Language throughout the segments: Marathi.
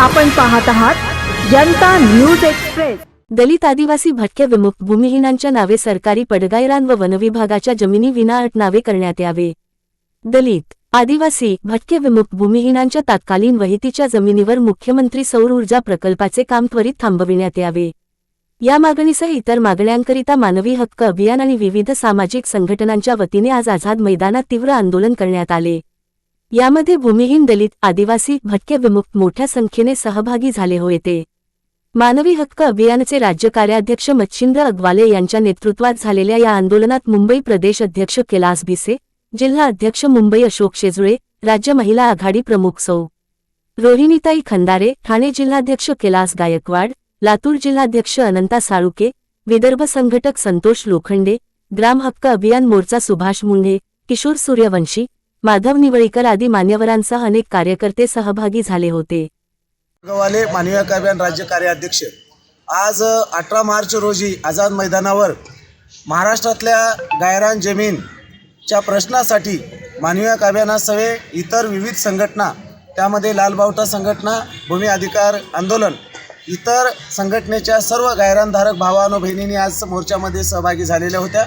आपण पाहत आहात जनता न्यूज एक्सप्रेस. दलित आदिवासी भटक्या विमुक्त भूमिहीनांच्या नावे सरकारी पडगायरान व वनविभागाच्या जमिनी विनाअट नावे करण्यात यावे. दलित आदिवासी भटके विमुक्त भूमिहीनांच्या तात्कालीन वहितीच्या जमिनीवर मुख्यमंत्री सौर ऊर्जा प्रकल्पाचे काम त्वरित थांबविण्यात यावे. या मागणीसह इतर मागण्यांकरिता मानवी हक्क अभियान आणि विविध सामाजिक संघटनांच्या वतीने आज आझाद मैदानात तीव्र आंदोलन करण्यात आले. यामध्ये भूमिहीन दलित आदिवासी भटके विमुक्त मोठ्या संख्येने सहभागी झाले होते. मानवी हक्क अभियानचे राज्य कार्याध्यक्ष मच्छिंद्र अग्वाले यांच्या नेतृत्वात झालेल्या या आंदोलनात मुंबई प्रदेश अध्यक्ष कैलास भिसे जिल्हा अध्यक्ष मुंबई अशोक शेजुळे राज्य महिला आघाडी प्रमुख सौ. रोहिणीताई खंदारे ठाणे जिल्हाध्यक्ष कैलास गायकवाड लातूर जिल्हाध्यक्ष अनंता साळुके विदर्भ संघटक संतोष लोखंडे ग्राम हक्क अभियान मोर्चा सुभाष मुंढे किशोर सूर्यवंशी माधव निवळीकर आदी मान्यवरांसह अनेक कार्यकर्ते सहभागी झाले होते. गवाले मानवी अभियान राज्य कार्याध्यक्ष आज अठरा मार्च रोजी आझाद मैदानावर महाराष्ट्रातल्या गायरान जमीनच्या प्रश्नासाठी मानवी हक्क अभियानासह इतर विविध संघटना त्यामध्ये लालबावटा संघटना भूमी अधिकार आंदोलन इतर संघटनेच्या सर्व गायरानधारक भावानो बहिणींनी आज मोर्चामध्ये सहभागी झालेल्या होत्या.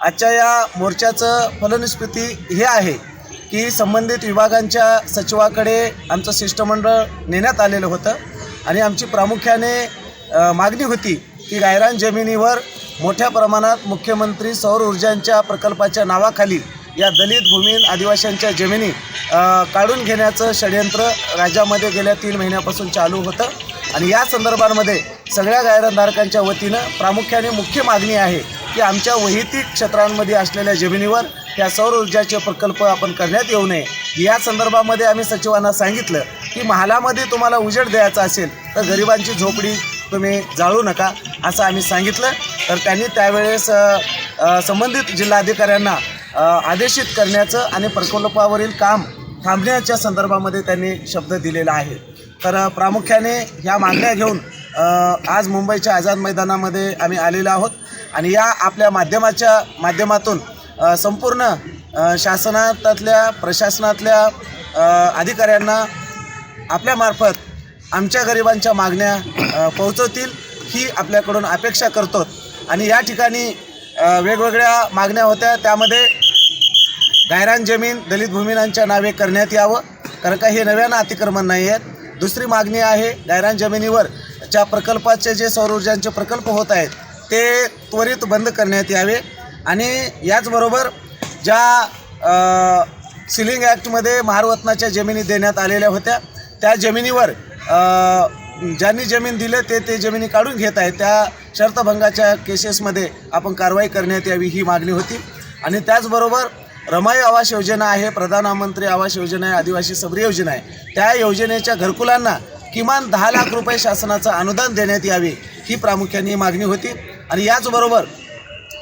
आजच्या या मोर्चाचं फलनिष्पत्ती हे आहे. की संबंधित विभागांच्या सचिवाकडे आमचं शिष्टमंडळ नेण्यात आलेलं होतं आणि आमची प्रामुख्याने मागणी होती की गायरान जमिनीवर मोठ्या प्रमाणात मुख्यमंत्री सौर ऊर्जांच्या प्रकल्पाच्या नावाखाली या दलित भूमीन आदिवाशांच्या जमिनी काढून घेण्याचं षडयंत्र राज्यामध्ये गेल्या तीन महिन्यापासून चालू होतं. आणि या संदर्भामध्ये सगळ्या गायरानधारकांच्या वतीनं प्रामुख्याने मुख्य मागणी आहे की आमच्या वैयक्तिक क्षेत्रांमध्ये असलेल्या जमिनीवर त्या सौर ऊर्जाचे प्रकल्प आपण करण्यात येऊ नये. या संदर्भामध्ये आम्ही सचिवांना सांगितलं की महालामध्ये तुम्हाला उजेड द्यायचा असेल तर गरिबांची झोपडी तुम्ही जाळू नका असं आम्ही सांगितलं. तर त्यांनी त्यावेळेस संबंधित जिल्हाधिकाऱ्यांना आदेशित करण्याचं आणि प्रकल्पावरील काम थांबण्याच्या संदर्भामध्ये त्यांनी शब्द दिलेला आहे. तर प्रामुख्याने ह्या मागण्या घेऊन आज मुंबईच्या आझाद मैदानामध्ये आम्ही आलेलो आहोत. आणि या आपल्या माध्यमाच्या माध्यमातून संपूर्ण शासनातल्या प्रशासनातल्या अधिकाऱ्यांना आपल्यामार्फत आमच्या गरिबांच्या मागण्या पोहोचवतील ही आपल्याकडून अपेक्षा करतो. आणि या ठिकाणी वेगवेगळ्या मागण्या होत्या त्यामध्ये गायरान जमीन दलित भूमिनांच्या नावे करण्यात यावं कारण का हे नव्यानं अतिक्रमण नाही आहेत. दुसरी मागणी आहे गायरान जमिनीवर च्या प्रकल्पाचे जे सौर ऊर्जांचे प्रकल्प होत आहेत ते त्वरित बंद करण्यात यावे. आणि याचबरोबर ज्या सिलिंग ॲक्टमध्ये महारवतनाच्या जमिनी देण्यात आलेल्या होत्या त्या जमिनीवर ज्यांनी जमीन दिले ते ते जमिनी काढून घेत आहेत. त्या शर्तभंगाच्या केसेसमध्ये आपण कारवाई करण्यात यावी ही मागणी होती. आणि त्याचबरोबर रमाई आवास योजना आहे प्रधानमंत्री आवास योजना आहे आदिवासी सबरी योजना आहे. त्या योजनेच्या घरकुलांना किमान दहा लाख रुपये शासनाचं अनुदान देण्यात यावे ही प्रामुख्याने मागणी होती. आणि याचबरोबर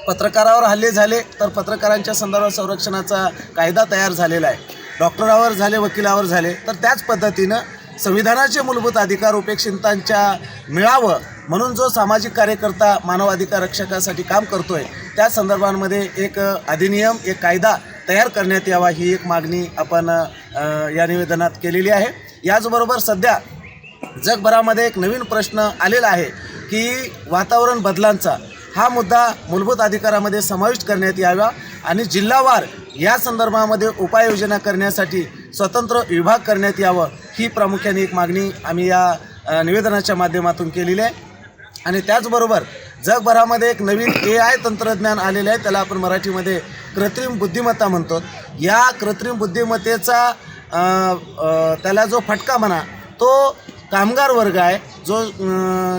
पत्रकारावर हल्ले झाले तर पत्रकारांच्या संदर्भात संरक्षणाचा कायदा तयार झालेला आहे. डॉक्टरावर झाले वकिलावर झाले तर त्याच पद्धतीनं संविधानाचे मूलभूत अधिकार उपेक्षितांच्या मिळावं म्हणून जो सामाजिक कार्यकर्ता मानवाधिकार रक्षकासाठी काम करतोय त्या संदर्भांमध्ये एक अधिनियम एक कायदा तयार करण्यात यावा ही एक मागणी आपण या निवेदनात केलेली आहे. याचबरोबर सध्या जगभरामध्ये एक नवीन प्रश्न आलेला आहे की वातावरण बदलांचा हा मुद्दा मूलभूत अधिकारामध्ये समाविष्ट करण्यात यावा आणि जिल्हावार या संदर्भामध्ये उपाययोजना करण्यासाठी स्वतंत्र विभाग करण्यात यावं ही प्रामुख्याने एक मागणी आम्ही या निवेदनाच्या माध्यमातून केलेली आहे. आणि त्याचबरोबर जगभरामध्ये एक नवीन ए आय तंत्रज्ञान आलेलं आहे. त्याला आपण मराठीमध्ये कृत्रिम बुद्धिमत्ता म्हणतो. या कृत्रिम बुद्धिमत्तेचा त्याला जो फटका म्हणा तो कामगार वर्ग आहे. जो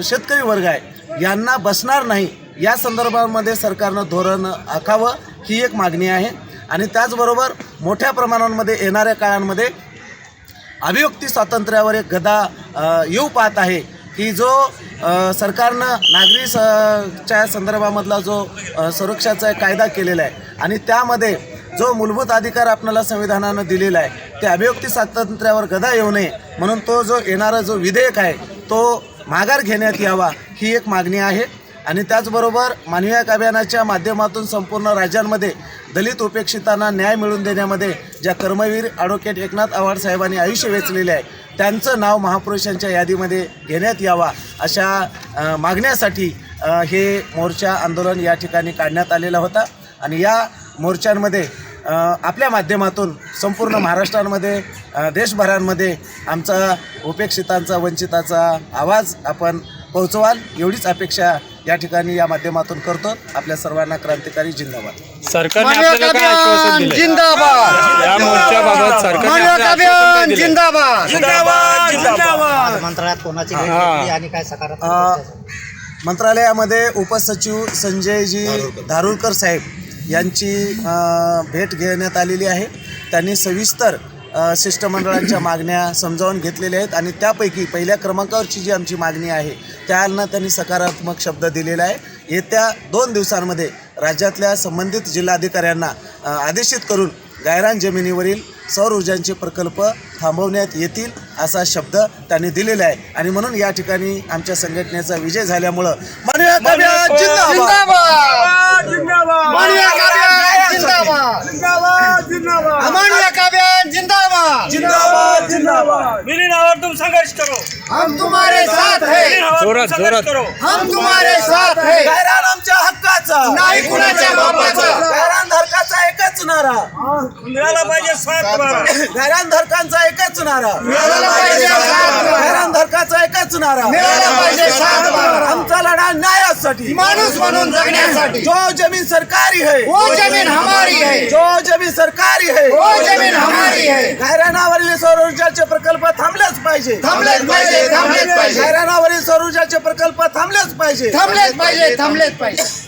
शेतकरी वर्ग आहे यांना बसणार नाही या संदर्भामध्ये सरकारनं धोरण आखावं ही एक मागणी आहे. आणि त्याचबरोबर मोठ्या प्रमाणामध्ये येणाऱ्या काळांमध्ये अभिव्यक्ती स्वातंत्र्यावर एक गदा येऊ पाहत आहे की जो सरकारनं नागरी स च्या संदर्भामधला जो सुरक्षाचा कायदा केलेला आहे आणि त्यामध्ये जो मूलभूत अधिकार आपल्याला संविधानानं दिलेला आहे ते अभिव्यक्ती स्वातंत्र्यावर गदा येऊ नये म्हणून तो जो येणारा जो विधेयक आहे तो माघार घेण्यात यावा ही एक मागणी आहे. आणि त्याचबरोबर मानवीय अभियानाच्या माध्यमातून संपूर्ण राज्यांमध्ये दलित उपेक्षितांना न्याय मिळवून देण्यामध्ये ज्या कर्मवीर ॲडव्होकेट एकनाथ आव्हाड साहेबांनी आयुष्य वेचलेले आहे त्यांचं नाव महापुरुषांच्या यादीमध्ये घेण्यात यावा अशा मागण्यासाठी हे मोर्चा आंदोलन या ठिकाणी काढण्यात आलेला होता. आणि या मोर्चांमध्ये आपल्या माध्यमातून संपूर्ण महाराष्ट्रामध्ये देशभरांमध्ये आमचा उपेक्षितांचा वंचिताचा आवाज आपण पोहोचवाल एवढीच अपेक्षा या ठिकाणी या माध्यमातून करतो. आपल्या सर्वांना क्रांतिकारी जिंदाबाद. सरकारने आपल्याला काय आश्वासन दिले जिंदाबाद. या मोर्चाबाबत सरकारने आपल्याला आश्वासन काय अभियान दिले? जिंदाबाद जिंदाबाद. मंत्रालयात कोणाची आणि काय सकारात्मक मंत्रालयामध्ये उपसचिव संजयजी धारुरकर साहेब यांची भेट घेण्यात आलेली आहे. त्यांनी सविस्तर शिष्टमंडळांच्या मागण्या समजावून घेतलेल्या आहेत आणि त्यापैकी पहिल्या क्रमांकावरची जी आमची मागणी आहे त्यांना त्यांनी सकारात्मक शब्द दिलेला आहे. येत्या दोन दिवसांमध्ये राज्यातल्या संबंधित जिल्हाधिकाऱ्यांना आदेशित करून गायरान जमिनीवरील सौर ऊर्जांचे प्रकल्प थांबवण्यात येतील असा शब्द त्यांनी दिलेला आहे. आणि म्हणून या ठिकाणी आमच्या संघटनेचा विजय झाल्यामुळं जिंदाबाद! जिंदाबाद. जिंदाबाद. जिंदाबाद. जिंदाबाद मेरे नावर तुम संघर्ष करो. हम तुम्हारे साथ है. जोरात, संघर्ष जोरात. करो. हम तुम्हारे साथ है. आमच्या हक्काचा. नाही कुणाच्या बापाचं एकच नारा. मिळाला पाहिजे धरकांचा एकच नारा. मिळाला पाहिजे धरकाचा एकच नारा. मिळाला पाहिजे सात बारा. आमचा लढा न्यायासाठी. माणूस म्हणून जगण्यासाठी. जो जमीन सरकारी है वो जमीन हमारी है. जो जमीन सरकारी है वो जमीन हमारी है. गायरानावरील सौर ऊर्जाचे प्रकल्प थांबलेच पाहिजे. थांबलेच पाहिजे थांबलेच पाहिजे. गायरानावरील सौर ऊर्जाचे प्रकल्प थांबलेच पाहिजे. थांबलेच पाहिजे थांबलेच पाहिजे.